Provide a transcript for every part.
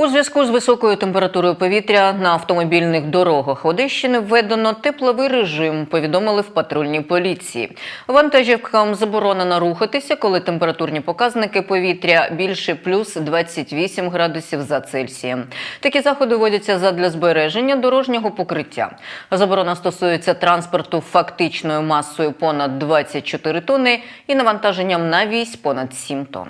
У зв'язку з високою температурою повітря на автомобільних дорогах Одещини введено тепловий режим. Повідомили в патрульній поліції. Вантажівкам заборонено рухатися, коли температурні показники повітря більше плюс 28 градусів за Цельсієм. Такі заходи вводяться задля збереження дорожнього покриття. Заборона стосується транспорту фактичною масою понад 24 тонни і навантаженням на вісь понад 7 тонн.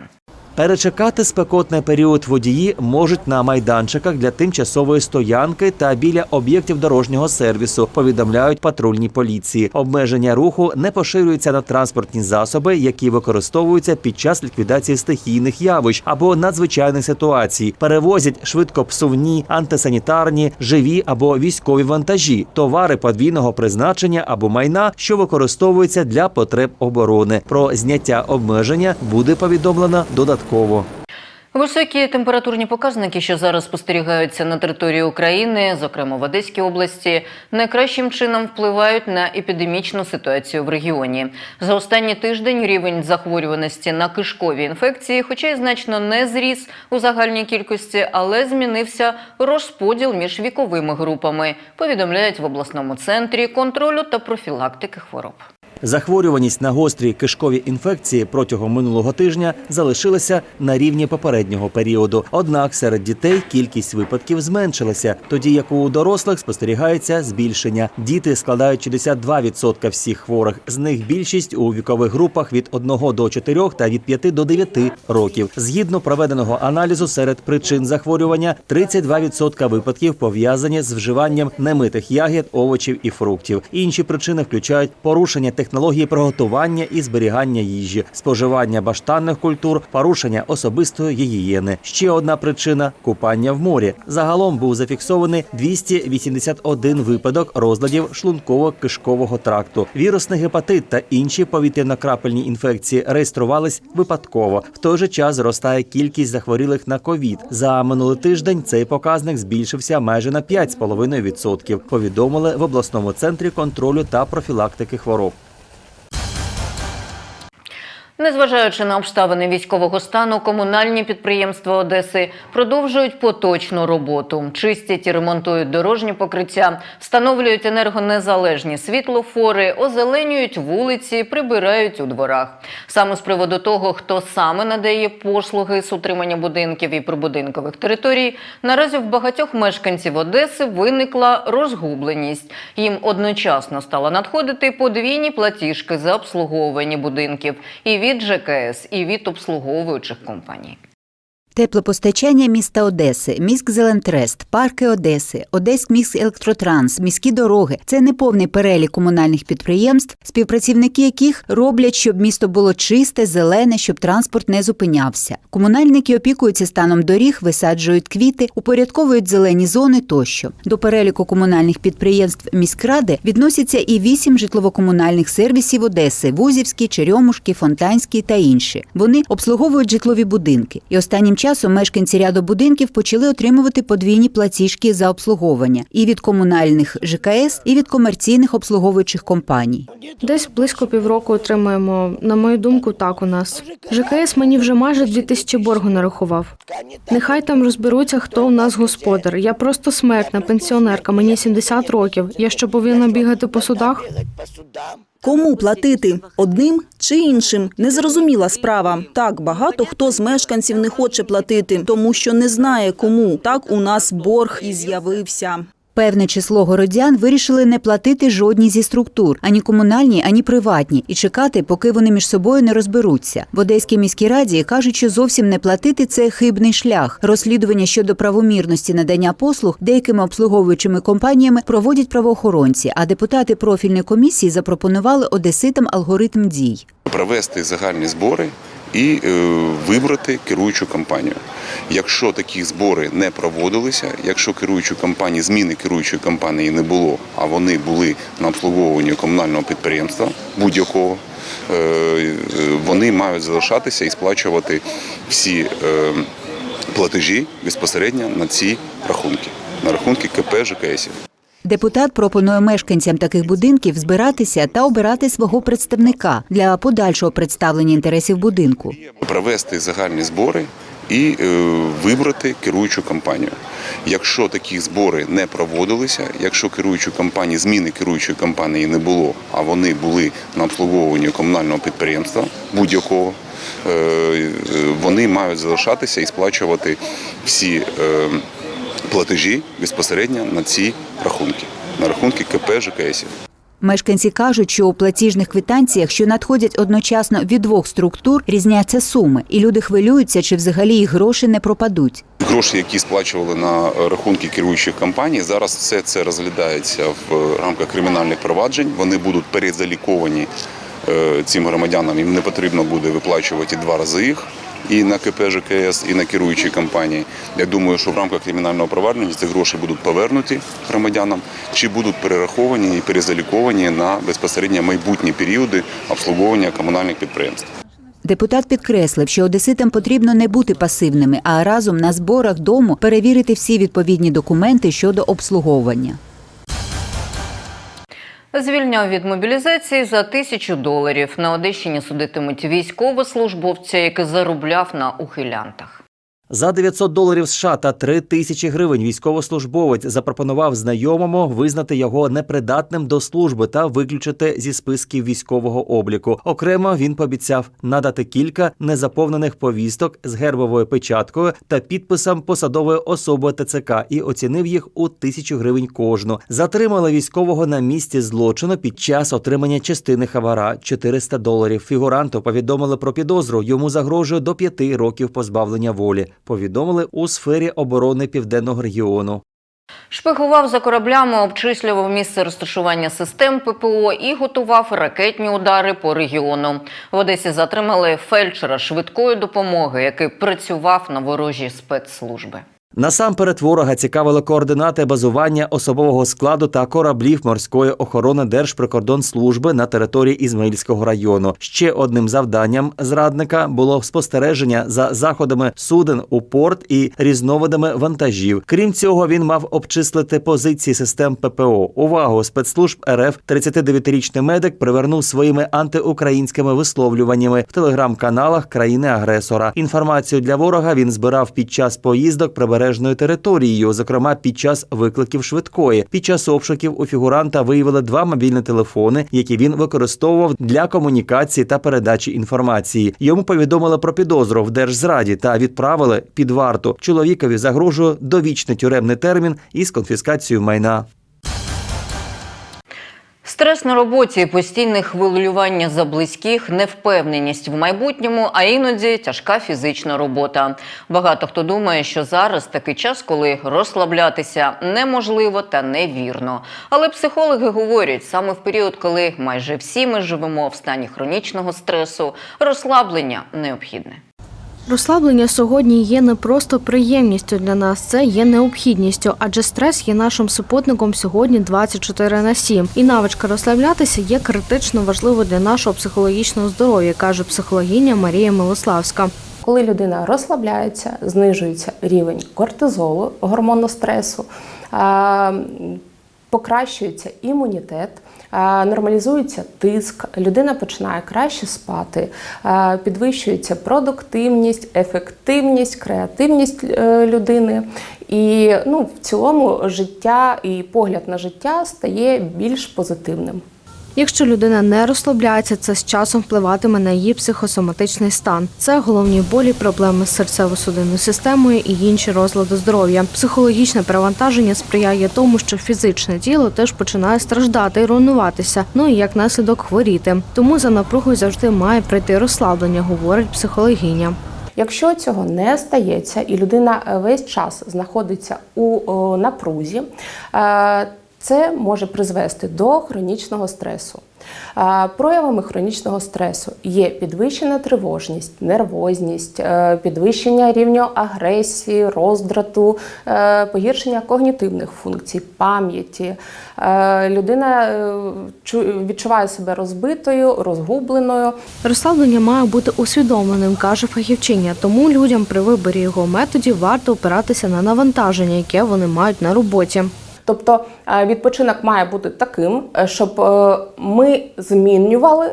Перечекати спекотний період водії можуть на майданчиках для тимчасової стоянки та біля об'єктів дорожнього сервісу. Повідомляють патрульні поліції. Обмеження руху не поширюються на транспортні засоби, які використовуються під час ліквідації стихійних явищ або надзвичайних ситуацій. Перевозять швидкопсувні, антисанітарні, живі або військові вантажі, товари подвійного призначення або майна, що використовуються для потреб оборони. Про зняття обмеження буде повідомлено додатково. Високі температурні показники, що зараз спостерігаються на території України, зокрема в Одеській області, найкращим чином впливають на епідемічну ситуацію в регіоні. За останній тиждень рівень захворюваності на кишкові інфекції, хоча й значно не зріс у загальній кількості, але змінився розподіл між віковими групами. Повідомляють в обласному центрі контролю та профілактики хвороб. Захворюваність на гострі кишкові інфекції протягом минулого тижня залишилася на рівні попереднього періоду. Однак серед дітей кількість випадків зменшилася, тоді як у дорослих спостерігається збільшення. Діти складають 62% всіх хворих. З них більшість у вікових групах від 1 до 4 та від 5 до 9 років. Згідно проведеного аналізу серед причин захворювання, 32% випадків пов'язані з вживанням немитих ягід, овочів і фруктів. Інші причини включають порушення технології приготування і зберігання їжі, споживання баштанних культур, порушення особистої гігієни. Ще одна причина купання в морі. Загалом був зафіксований 281 випадок розладів шлунково-кишкового тракту. Вірусний гепатит та інші повітряно-крапельні інфекції реєструвались випадково. В той же час зростає кількість захворілих на ковід. За минулий тиждень цей показник збільшився майже на 5,5%, Повідомили в обласному центрі контролю та профілактики хвороб. Незважаючи на обставини військового стану, комунальні підприємства Одеси продовжують поточну роботу, чистять і ремонтують дорожні покриття, встановлюють енергонезалежні світлофори, озеленюють вулиці, прибирають у дворах. Саме з приводу того, хто саме надає послуги з утримання будинків і прибудинкових територій, наразі в багатьох мешканців Одеси виникла розгубленість. Їм одночасно стало надходити подвійні платіжки за обслуговування будинків і від ЖКС, і від обслуговуючих компаній. Теплопостачання міста Одеси, міськзелентрест, парки Одеси, Одеськ міськелектротранс, міські дороги це неповний перелік комунальних підприємств, співпрацівники яких роблять, щоб місто було чисте, зелене, щоб транспорт не зупинявся. Комунальники опікуються станом доріг, висаджують квіти, упорядковують зелені зони тощо. До переліку комунальних підприємств міськради відносяться і вісім житлово-комунальних сервісів Одеси: Вузівський, Черемушки, Фонтанський та інші. Вони обслуговують житлові будинки. І останнім часом мешканці ряду будинків почали отримувати подвійні платіжки за обслуговування і від комунальних ЖКС, і від комерційних обслуговуючих компаній. Десь близько півроку отримуємо. На мою думку, так у нас. ЖКС мені вже майже 2000 боргу нарахував. Нехай там розберуться, хто у нас господар. Я просто смертна пенсіонерка, мені 70 років. Я що повинна бігати по судах? Кому платити одним чи іншим? Незрозуміла справа. Так багато хто з мешканців не хоче платити, тому що не знає кому. Так у нас борг і з'явився. Певне число городян вирішили не платити жодній зі структур, ані комунальні, ані приватні, і чекати, поки вони між собою не розберуться. В Одеській міській раді кажуть, що зовсім не платити це хибний шлях. Розслідування щодо правомірності надання послуг деякими обслуговуючими компаніями проводять правоохоронці. А депутати профільної комісії запропонували одеситам алгоритм дій. провести загальні збори і е, вибрати керуючу компанію. Якщо такі збори не проводилися, якщо керуючої компанії, зміни керуючої компанії не було, а вони були на обслуговуванні комунального підприємства будь-якого, е, е, вони мають залишатися і сплачувати всі платежі безпосередньо на ці рахунки, на рахунки КП ЖКСів. Депутат пропонує мешканцям таких будинків збиратися та обирати свого представника для подальшого представлення інтересів будинку. провести загальні збори і е, вибрати керуючу компанію. Якщо такі збори не проводилися, якщо керуючу компанії, зміни керуючої компанії не було, а вони були на обслуговуванні комунального підприємства будь-якого, е, е, вони мають залишатися і сплачувати всі платежі безпосередньо на ці рахунки, на рахунки КП ЖКСів. Мешканці кажуть, що у платіжних квитанціях, що надходять одночасно від двох структур, різняться суми, і люди хвилюються, чи взагалі їх гроші не пропадуть. Гроші, які сплачували на рахунки керуючих компаній, зараз все це розглядається в рамках кримінальних проваджень. Вони будуть перезаліковані е, цим громадянам. Їм не потрібно буде виплачувати два рази їх. І на КП ЖКС, і на керуючі компанії. Я думаю, що в рамках кримінального провадження ці гроші будуть повернуті громадянам, чи будуть перераховані і перезаліковані на безпосередньо майбутні періоди обслуговування комунальних підприємств. Депутат підкреслив, що одеситам потрібно не бути пасивними, а разом на зборах дому перевірити всі відповідні документи щодо обслуговування. Звільняв від мобілізації за тисячу доларів. На Одещині судитимуть військовослужбовця, який заробляв на ухилянтах. За 900 доларів США та 3 тисячі гривень військовослужбовець запропонував знайомому визнати його непридатним до служби та виключити зі списків військового обліку. Окремо він пообіцяв надати кілька незаповнених повісток з гербовою печаткою та підписом посадової особи ТЦК і оцінив їх у тисячу гривень кожну. Затримали військового на місці злочину під час отримання частини хабара 400 доларів. Фігуранту повідомили про підозру. Йому загрожує до п'яти років позбавлення волі. Повідомили у сфері оборони південного регіону. Шпигував за кораблями, обчислював місце розташування систем ППО і готував ракетні удари по регіону. В Одесі затримали фельдшера швидкої допомоги, який працював на ворожі спецслужби. Насамперед ворога цікавили координати базування особового складу та кораблів морської охорони Держприкордонслужби на території Ізмаїльського району. Ще одним завданням зрадника було спостереження за заходами суден у порт і різновидами вантажів. Крім цього, він мав обчислити позиції систем ППО. Увагу спецслужб РФ 39-річний медик привернув своїми антиукраїнськими висловлюваннями в телеграм-каналах країни-агресора. Інформацію для ворога він збирав під час поїздок прибережною територією, зокрема під час викликів швидкої. Під час обшуків у фігуранта виявили два мобільні телефони, які він використовував для комунікації та передачі інформації. Йому повідомили про підозру в держзраді та відправили під варту. Чоловікові загрожує довічний тюремний термін із конфіскацією майна. Стрес на роботі, постійне хвилювання за близьких, невпевненість в майбутньому, а іноді тяжка фізична робота. Багато хто думає, що зараз такий час, коли розслаблятися неможливо та невірно. Але психологи говорять, саме в період, коли майже всі ми живемо в стані хронічного стресу, розслаблення необхідне. Розслаблення сьогодні є не просто приємністю для нас, це є необхідністю, адже стрес є нашим супутником сьогодні 24 на 7. І навичка розслаблятися є критично важливою для нашого психологічного здоров'я, каже психологиня Марія Милославська. Коли людина розслабляється, знижується рівень кортизолу, гормону стресу, покращується імунітет, нормалізується тиск, людина починає краще спати, підвищується продуктивність, ефективність, креативність е, людини. І ну, в цілому життя і погляд на життя стає більш позитивним. Якщо людина не розслабляється, це з часом впливатиме на її психосоматичний стан. Це головні болі, проблеми з серцево-судинною системою і інші розлади здоров'я. Психологічне перевантаження сприяє тому, що фізичне тіло теж починає страждати і руйнуватися, ну і як наслідок хворіти. Тому за напругою завжди має прийти розслаблення, говорить психологиня. Якщо цього не стається, і людина е, весь час знаходиться у напрузі, е, це може призвести до хронічного стресу. Проявами хронічного стресу є підвищена тривожність, нервозність, е, підвищення рівня агресії, роздрату, е, погіршення когнітивних функцій, пам'яті. Е, Людина чу- відчуває себе розбитою, розгубленою. Розслаблення має бути усвідомленим, каже фахівчиня. Тому людям при виборі його методів варто опиратися на навантаження, яке вони мають на роботі. Тобто е, відпочинок має бути таким, е, щоб е, ми змінювали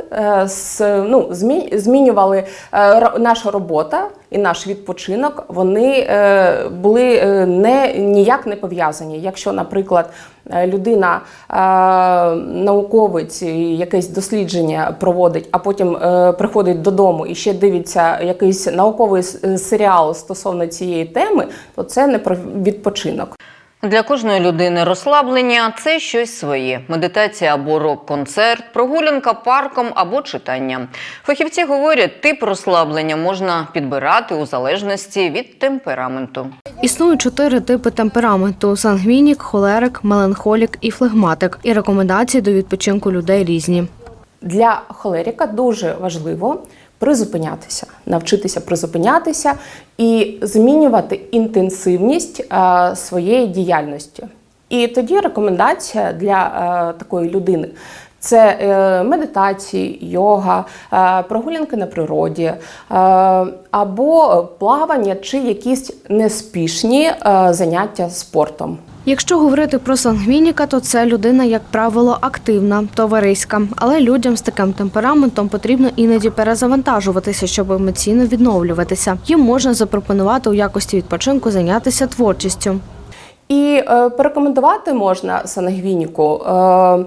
ну, змі- змінювали наша робота і наш відпочинок. Вони були не ніяк не пов'язані. Якщо, наприклад, людина науковець якесь дослідження проводить, а потім приходить додому і ще дивиться якийсь науковий серіал стосовно цієї теми, то це не про відпочинок. Для кожної людини розслаблення це щось своє: медитація або рок-концерт, прогулянка парком або читання. Фахівці говорять, тип розслаблення можна підбирати у залежності від темпераменту. Існують чотири типи темпераменту: сангвінік, холерик, меланхолік і флегматик. І рекомендації до відпочинку людей різні. Для холеріка дуже важливо призупинятися, навчитися призупинятися і змінювати інтенсивність е, своєї діяльності. І тоді рекомендація для е, такої людини. Це е, медитації, йога, прогулянки на природі, або плавання чи якісь неспішні заняття спортом. Якщо говорити про сангвініка, то це людина, як правило, активна, товариська. Але людям з таким темпераментом потрібно іноді перезавантажуватися, щоб емоційно відновлюватися. Їм можна запропонувати у якості відпочинку зайнятися творчістю. І е, порекомендувати можна сангвініку е,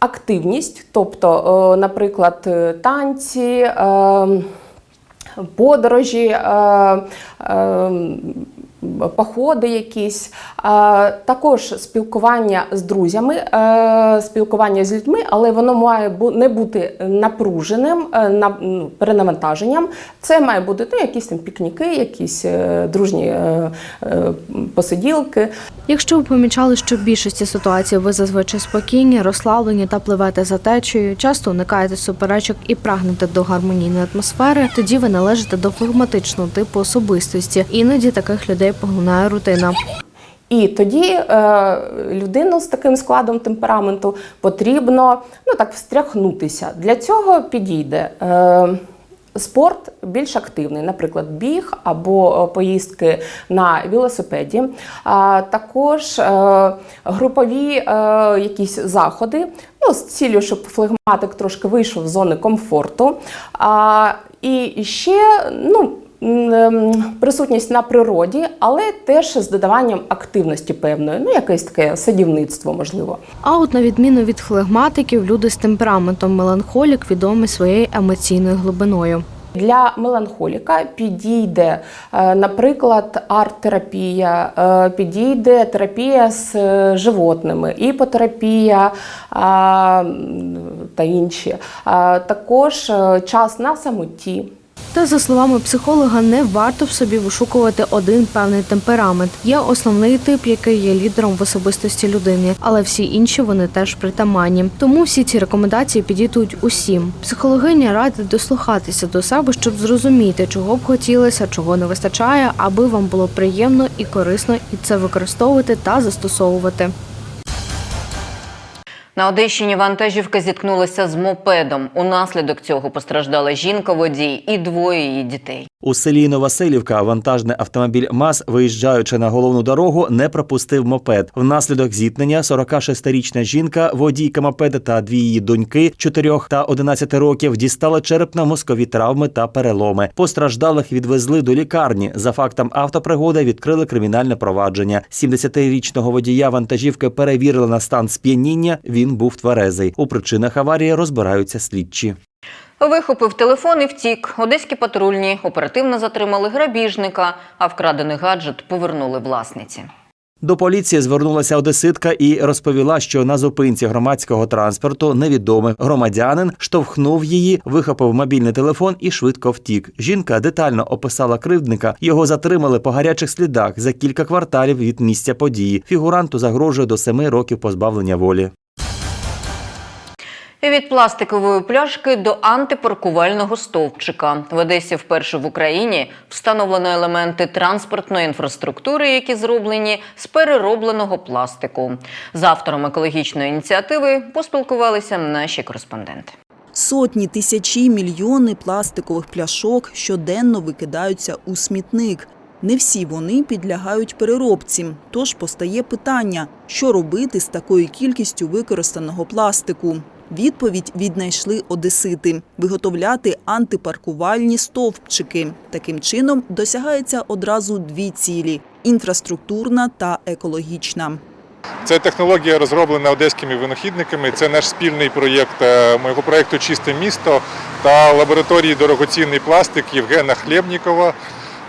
активність, тобто, е, наприклад, е, танці. Е, Подорожі, походи якісь, також спілкування з друзями, е, спілкування з людьми, але воно має не бути напруженим, е, ну, перенавантаженням. Це має бути ну, якісь там пікніки, якісь е, дружні посиділки. Якщо ви помічали, що в більшості ситуацій ви зазвичай спокійні, розслаблені та пливете за течією, часто уникаєте суперечок і прагнете до гармонійної атмосфери, тоді ви належите до флегматичного типу особистості. Іноді таких людей поглинає рутина. І тоді е, людину з таким складом темпераменту потрібно ну так встряхнутися. Для цього підійде. Е, Спорт більш активний, наприклад, біг або е, поїздки на велосипеді, а також е, групові е, якісь заходи, ну, з ціллю, щоб флегматик трошки вийшов з зони комфорту. А, і ще ну, присутність на природі, але теж з додаванням активності певної, ну якесь таке садівництво, можливо. А от на відміну від флегматиків, люди з темпераментом меланхолік відомі своєю емоційною глибиною. Для меланхоліка підійде, е, наприклад, арт-терапія, е, підійде терапія з е, животними, іпотерапія та інші. Також час на самоті. Та за словами психолога, не варто в собі вишукувати один певний темперамент. Є основний тип, який є лідером в особистості людини, але всі інші вони теж притаманні. Тому всі ці рекомендації підійдуть усім. Психологиня радить дослухатися до себе, щоб зрозуміти, чого б хотілося, чого не вистачає, аби вам було приємно і корисно і це використовувати та застосовувати. На Одещині вантажівка зіткнулася з мопедом. Унаслідок цього постраждала жінка-водій і двоє її дітей. У селі Новоселівка вантажний автомобіль МАЗ, виїжджаючи на головну дорогу, не пропустив мопед. Внаслідок зіткнення 46-річна жінка, водійка мопеда та дві її доньки 4 та 11 років дістали черепно-мозкові травми та переломи. Постраждалих відвезли до лікарні. За фактом автопригоди відкрили кримінальне провадження. 70-річного водія вантажівки перевірили на стан сп'яніння. Він був тверезий. У причинах аварії розбираються слідчі. Вихопив телефон і втік. Одеські патрульні оперативно затримали грабіжника, а вкрадений гаджет повернули власниці. До поліції звернулася одеситка і розповіла, що на зупинці громадського транспорту невідомий громадянин штовхнув її, вихопив мобільний телефон і швидко втік. Жінка детально описала кривдника. Його затримали по гарячих слідах за кілька кварталів від місця події. Фігуранту загрожує до семи років позбавлення волі. Від пластикової пляшки до антипаркувального стовпчика. В Одесі вперше в Україні встановлено елементи транспортної інфраструктури, які зроблені з переробленого пластику. З автором екологічної ініціативи поспілкувалися наші кореспонденти. Сотні, тисячі, мільйони пластикових пляшок щоденно викидаються у смітник. Не всі вони підлягають переробці. Тож постає питання, що робити з такою кількістю використаного пластику. Відповідь віднайшли одесити – виготовляти антипаркувальні стовпчики. Таким чином досягається одразу дві цілі – інфраструктурна та екологічна. Це технологія розроблена одеськими винахідниками. Це наш спільний проєкт е, моєго проєкту Чисте місто та лабораторії дорогоцінний пластик Євгена Хлєбнікова.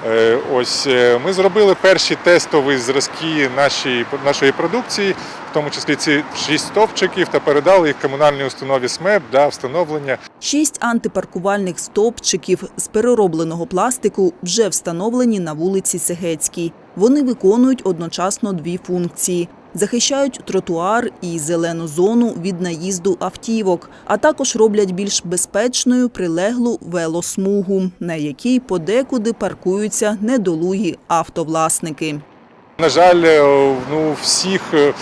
Е, Ось е, ми зробили перші тестові зразки нашої, нашої продукції, в тому числі ці шість стовпчиків, та передали їх комунальній установі СМЕП для встановлення Шість антипаркувальних стовпчиків з переробленого пластику вже встановлені на вулиці Сегецькій. Вони виконують одночасно дві функції. Захищають тротуар і зелену зону від наїзду автівок, а також роблять більш безпечною прилеглу велосмугу, на якій подекуди паркуються недолугі автовласники. На жаль, е, ну всіх, е,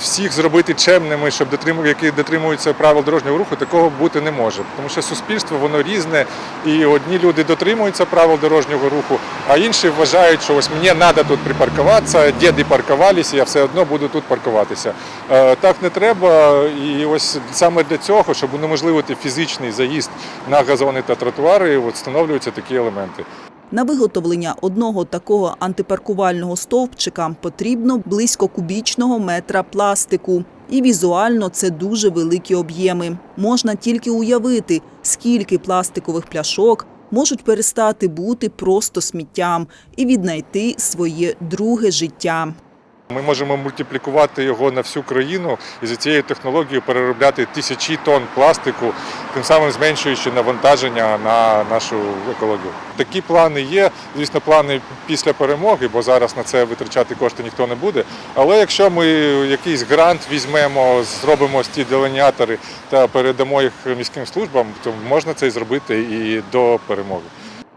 всіх зробити чемними, щоб дотриму, які дотримуються правил дорожнього руху, такого бути не може. Тому що суспільство воно різне, і одні люди дотримуються правил дорожнього руху, а інші вважають, що ось мені треба тут припаркуватися, діди паркувалися, я все одно буду тут паркуватися. Е, Так не треба. І ось саме для цього, щоб унеможливити фізичний заїзд на газони та тротуари, от встановлюються такі елементи. На виготовлення одного такого антипаркувального стовпчика потрібно близько кубічного метра пластику. І візуально це дуже великі об'єми. Можна тільки уявити, скільки пластикових пляшок можуть перестати бути просто сміттям і віднайти своє друге життя. Ми можемо мультиплікувати його на всю країну і за цією технологією переробляти тисячі тонн пластику, тим самим зменшуючи навантаження на нашу екологію. Такі плани є. Звісно, плани після перемоги, бо зараз на це витрачати кошти ніхто не буде. Але якщо ми якийсь грант візьмемо, зробимо ці деленіатори та передамо їх міським службам, то можна це і зробити і до перемоги.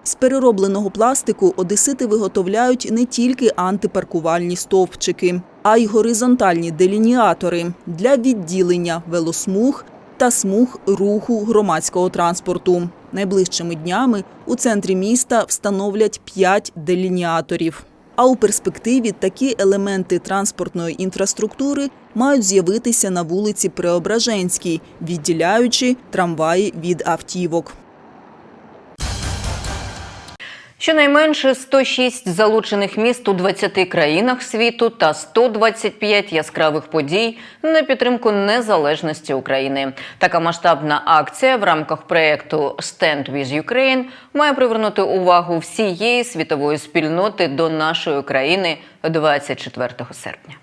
З переробленого пластику одесити виготовляють не тільки антипаркувальні стовпчики, а й горизонтальні делініатори для відділення велосмуг та смуг руху громадського транспорту. Найближчими днями у центрі міста встановлять 5 делініаторів. А у перспективі такі елементи транспортної інфраструктури мають з'явитися на вулиці Преображенській, відділяючи трамваї від автівок. Щонайменше 106 залучених міст у 20 країнах світу та 125 яскравих подій на підтримку незалежності України. Така масштабна акція в рамках проєкту Stand with Ukraine має привернути увагу всієї світової спільноти до нашої країни 24 серпня.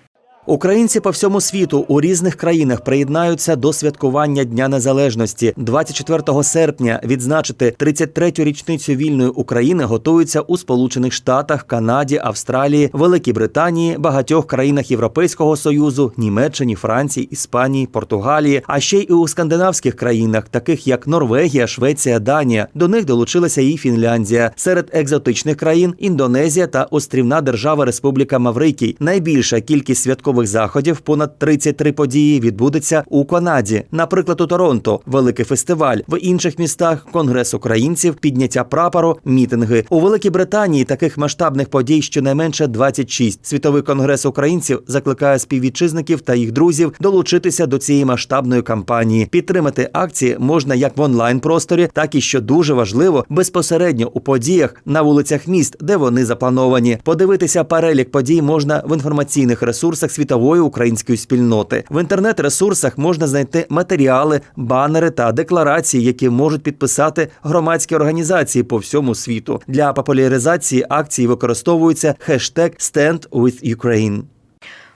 Українці по всьому світу у різних країнах приєднаються до святкування Дня Незалежності. 24 серпня відзначити 33-ю річницю вільної України готуються у Сполучених Штатах, Канаді, Австралії, Великій Британії, багатьох країнах Європейського союзу, Німеччині, Франції, Іспанії, Португалії, а ще й у скандинавських країнах, таких як Норвегія, Швеція, Данія. До них долучилася і Фінляндія. Серед екзотичних країн Індонезія та острівна держава Республіка Маврикій. Найбільша кількість святкових заходів, понад 33 події, відбудеться у Канаді. Наприклад, у Торонто великий фестиваль, в інших містах конгрес українців, підняття прапору, мітинги. У Великій Британії таких масштабних подій щонайменше 26. Світовий конгрес українців закликає співвітчизників та їх друзів долучитися до цієї масштабної кампанії. Підтримати акції можна як в онлайн просторі, так і що дуже важливо безпосередньо у подіях на вулицях міст, де вони заплановані. Подивитися перелік подій можна в інформаційних ресурсах світової української спільноти. В інтернет-ресурсах можна знайти матеріали, банери та декларації, які можуть підписати громадські організації по всьому світу. Для популяризації акції використовується хештег «Stand with Ukraine».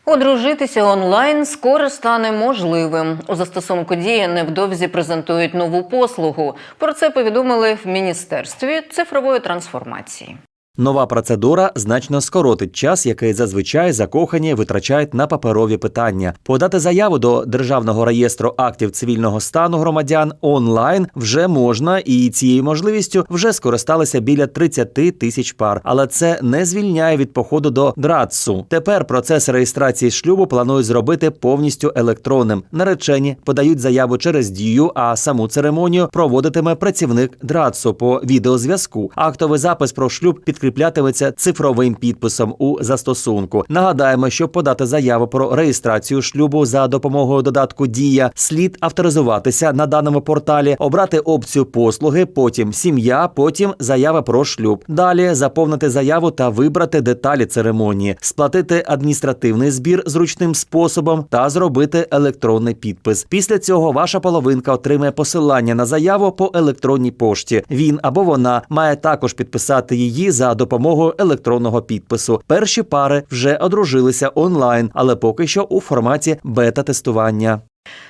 Одружитися онлайн скоро стане можливим. У застосунку дія невдовзі презентують нову послугу. Про це повідомили в міністерстві цифрової трансформації. Нова процедура значно скоротить час, який зазвичай закохані витрачають на паперові питання. Подати заяву до державного реєстру актів цивільного стану громадян онлайн вже можна, і цією можливістю вже скористалися біля 30 тисяч пар. Але це не звільняє від походу до ДРАЦу. Тепер процес реєстрації шлюбу планують зробити повністю електронним. Наречені подають заяву через дію, а саму церемонію проводитиме працівник ДРАЦу по відеозв'язку. Актовий запис про шлюб підключається скріплятиметься цифровим підписом у застосунку. Нагадаємо, щоб подати заяву про реєстрацію шлюбу за допомогою додатку Дія, слід авторизуватися на даному порталі, обрати опцію послуги, потім сім'я, потім заява про шлюб. Далі заповнити заяву та вибрати деталі церемонії, сплатити адміністративний збір зручним способом та зробити електронний підпис. Після цього ваша половинка отримає посилання на заяву по електронній пошті. Він або вона має також підписати її за допомогою електронного підпису. Перші пари вже одружилися онлайн, але поки що у форматі бета-тестування.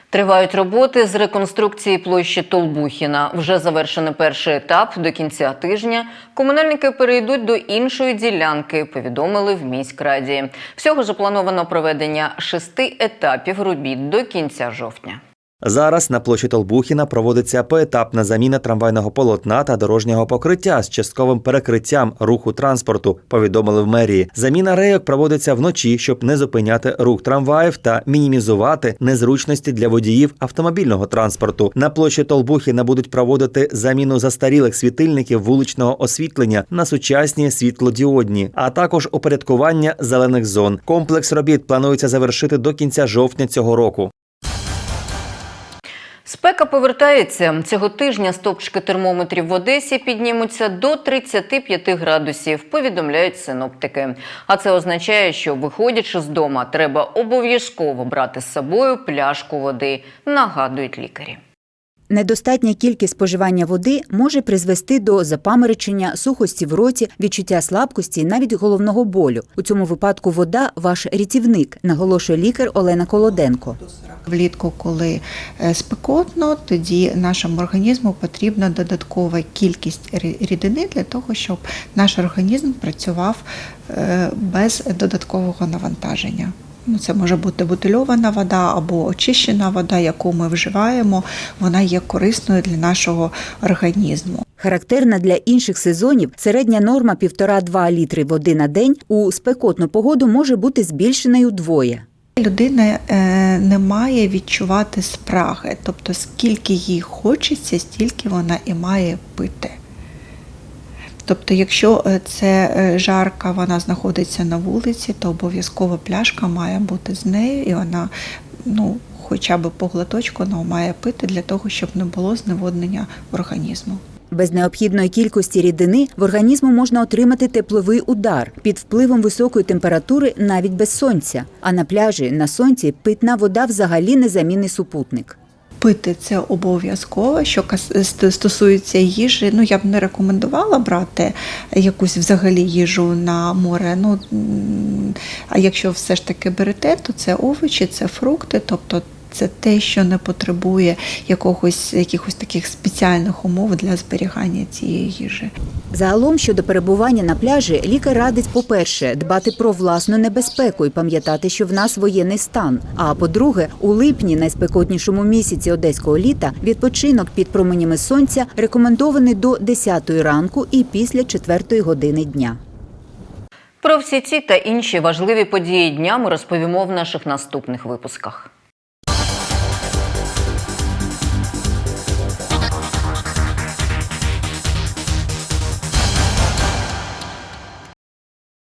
Тривають роботи з реконструкції площі Толбухіна. Вже завершений перший етап. До кінця тижня комунальники перейдуть до іншої ділянки, повідомили в міськраді. Всього заплановано проведення шести етапів робіт до кінця жовтня. Зараз на площі Толбухіна проводиться поетапна заміна трамвайного полотна та дорожнього покриття з частковим перекриттям руху транспорту. Повідомили в мерії. Заміна рейок проводиться вночі, щоб не зупиняти рух трамваїв та мінімізувати незручності для водіїв автомобільного транспорту. На площі Толбухіна будуть проводити заміну застарілих світильників вуличного освітлення на сучасні світлодіодні, а також упорядкування зелених зон. Комплекс робіт планується завершити до кінця жовтня цього року. Спека повертається. Цього тижня стопчики термометрів в Одесі піднімуться до 35 градусів, повідомляють синоптики. А це означає, що виходячи з дома, треба обов'язково брати з собою пляшку води, нагадують лікарі. Недостатня кількість споживання води може призвести до запаморочення, сухості в роті, відчуття слабкості навіть головного болю. У цьому випадку вода ваш рятівник, наголошує лікар Олена Колоденко. Влітку, коли е, спекотно, тоді нашому організму потрібна додаткова кількість рідини для того, щоб наш організм працював е, без додаткового навантаження. Ну, Це може бути бутильована вода або очищена вода, яку ми вживаємо. Вона є корисною для нашого організму. Характерна для інших сезонів середня норма 1,5-2 літри води на день у спекотну погоду може бути збільшеною вдвоє. Людина е, не має відчувати спраги, тобто скільки їй хочеться, стільки вона і має пити. Тобто, якщо е, це е, жарка, вона знаходиться на вулиці, то обов'язково пляшка має бути з нею, і вона ну, хоча б по глоточку вона має пити для того, щоб не було зневоднення організму. Без необхідної кількості рідини в організму можна отримати тепловий удар під впливом високої температури навіть без сонця. А на пляжі на сонці питна вода взагалі незамінний супутник. Пити це обов'язково. Що кас- стосується їжі, ну я б не рекомендувала брати якусь взагалі їжу на море. Ну а якщо все ж таки берете, то це овочі, це фрукти, тобто. Це те, що не потребує якогось якихось таких спеціальних умов для зберігання цієї їжі. Загалом щодо перебування на пляжі, лікар радить, по-перше, дбати про власну небезпеку і пам'ятати, що в нас воєнний стан. А по-друге, у липні, найспекотнішому місяці одеського літа, відпочинок під променями сонця рекомендований до 10 ранку і після 4 години дня. Про всі ці та інші важливі події дня ми розповімо в наших наступних випусках.